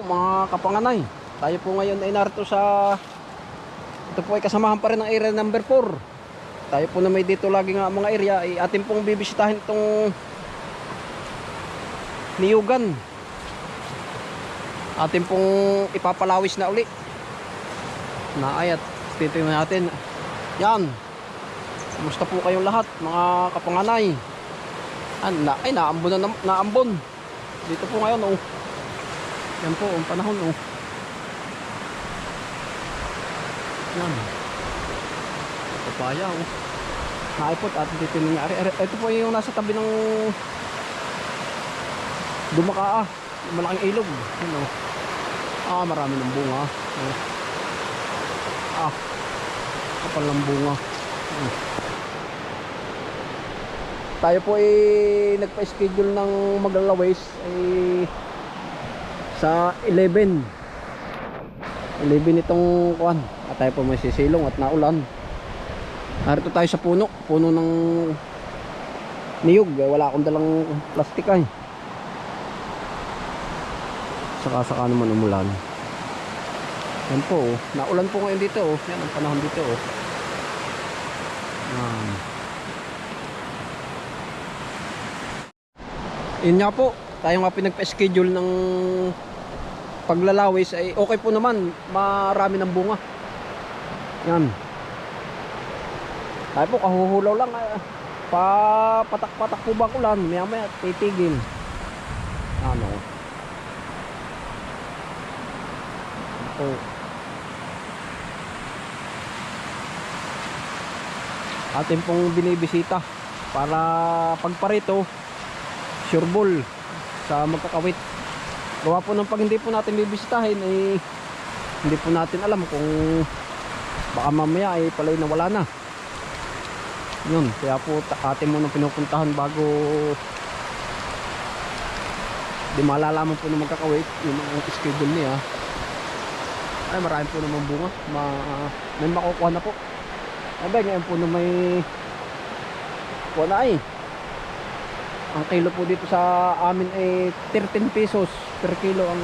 Mga kapanganay, tayo po ngayon ay narito sa ito po ay kasamahan pa rin ng area number 4. Tayo po na may dito lagi nga mga area ay atin pong bibisitahin itong niyugan. Atin pong ipapalawis na uli. Naayat, titingnan natin. Yan. Kumusta po kayong lahat mga kapanganay? Ah, na, ay naambon na naambon. Dito po ngayon oh. Yan po, ang panahon oh. Yan. Papaya oh. Naipot at dito nangyari. Ito po yung nasa tabi ng Dumakaa. Yung Malaking ilog. Yan oh. Ah, marami ng bunga. Oh. Ah. Kapal ng bunga. Hmm. Tayo po ay nagpa-schedule ng maglalawis ay sa 11 11 itong kuan at tayo po may sisilong at naulan. Narito tayo sa puno. Puno ng niyog. Wala akong dalang plastic ay. Saka saka naman umulan. Yan po oh. naulan po ngayon dito oh. yan ang panahon dito oh. yan. Po tayo nga pinagpa-schedule ng paglalawis ay okay po naman. Marami ng bunga. Yan. Tayo po kahuhulaw lang ah. pa patak-patak po ba ulan? Maya maya titigil. Ano? Po atin pong binibisita para pagparito sure ball sa magkakawit. Gawa po ng pag hindi po natin bibisitahin eh hindi po natin alam kung baka mamaya ay palay na wala na. Yun kaya po atin muna pinupuntahan bago di malalaman po ng magkakawit yung mga schedule niya. Ay marami po naman bunga. Ma may makukuha na po. Ay ba ngayon po na may kuha na ay ang kilo po dito sa amin ay 13 pesos per kilo ang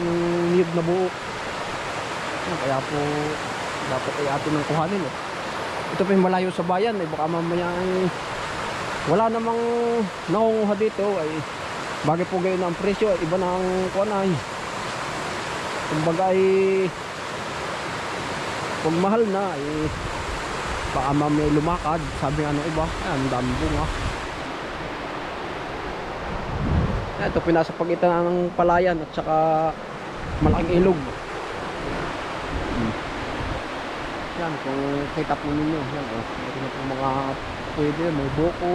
niyog na buo. Yan, Kaya po dapat ay atin ng kuhanin. Eh. Ito po yung malayo sa bayan. Eh. Baka mamaya ay wala namang nangunguha dito. Ay, bagay po gayon ang presyo. Ay, iba na ang kuhan ay. Kumbaga ay pag mahal na ay baka mamaya lumakad. Sabi nga ng iba, ang dami bunga. Yan, ito pinasa pagitan ng palayan at saka malaking ilog. Hmm. Yan, kung kita po ninyo, yan oh. Meron na po mga pwede, may buko,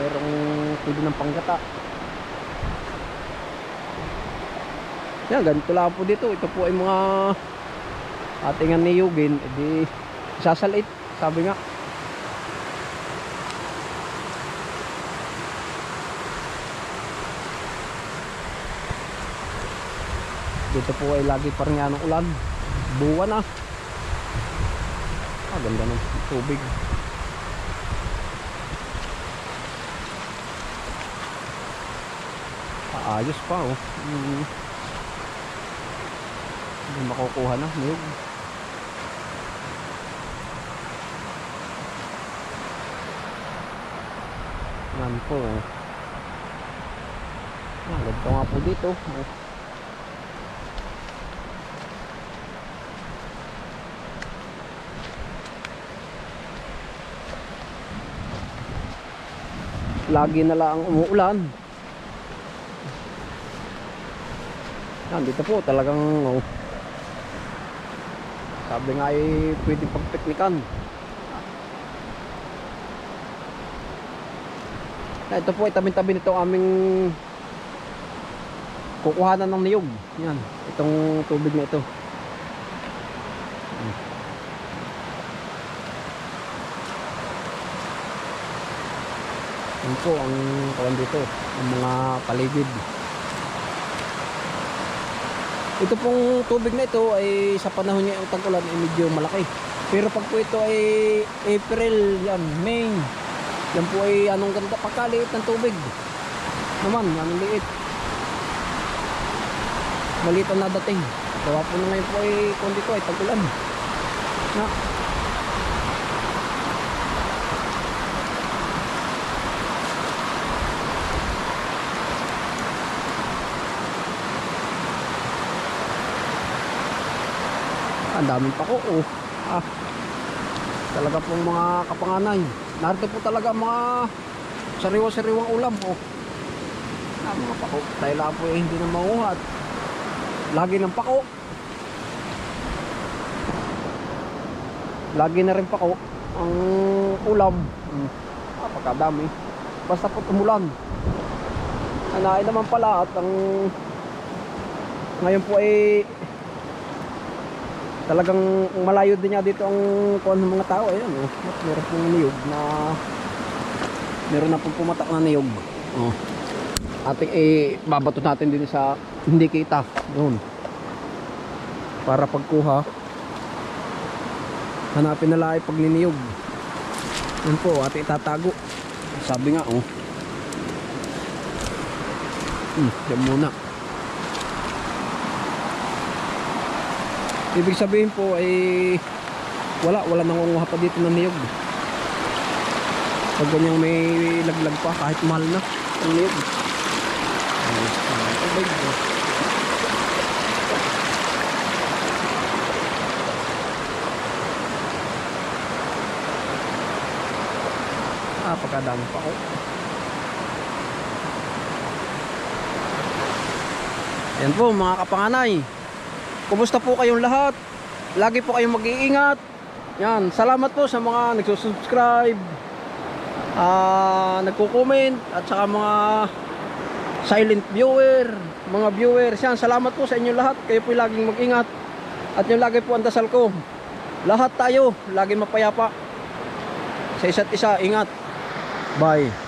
merong pwede ng panggata. Yan, ganito lang po dito. Ito po ay mga ating niyugin, edi sasalit, sabi nga. Dito po ay lagi pa rin nga ng ulan. Buwan na. Ah, ganda ng tubig. Paayos pa oh. Mm. Hindi makukuha na. Niyog. Yan po. oh. Ganito nga po dito. Oh. Lagi na lang umuulan. Yan dito po talagang oh, sabi nga ay pwede pagpiknikan yan, ito po ay tabi-tabi nito aming kukuhanan ng niyog. Yan itong tubig na ito Yan po ang kawan dito, ang mga paligid. Ito pong tubig na ito ay sa panahon niya ang tag-ulan ay medyo malaki. Pero pag po ito ay April, yan, May, yan po ay anong ganda, pagkaliit ng tubig. Naman, anong liit. maliit ang nadating. Gawa po na ngayon po ay kung dito ay tag-ulan. Na. Ang daming pako oh. Ah. Talaga pong mga kapanganay. Narito po talaga mga sariwa-sariwang ulam oh. Ah, mga pako. Dahil po eh, hindi na mauhat. Lagi ng pako. Lagi na rin pako ang ulam. Hmm. Ah. Basta po tumulan. Anaay naman pala at ang ngayon po ay talagang malayo din niya dito ang kuan ng mga tao ayan oh. Meron pong niyog na meron na pong pumatak na niyog. Oh. Ating eh babato natin din sa hindi kita doon. Para pagkuha hanapin na lang pagniniyog. Yan po, ating itatago. Sabi nga oh. Hmm, yan muna. Ibig sabihin po ay wala, wala nangunguha pa dito ng niyog. Pag ganyang may laglag pa, kahit mahal na ang niyog. Ah, pagkadami pa ako. Yan po mga kapanganay. Kumusta po kayong lahat? Lagi po kayong mag-iingat. Yan, salamat po sa mga nagsusubscribe, ah, nagko-comment at saka mga silent viewer, mga viewers. Yan, salamat po sa inyo lahat. Kayo po laging mag-ingat. At yung lagi po ang dasal ko. Lahat tayo, lagi mapayapa. Sa isa't isa, ingat. Bye.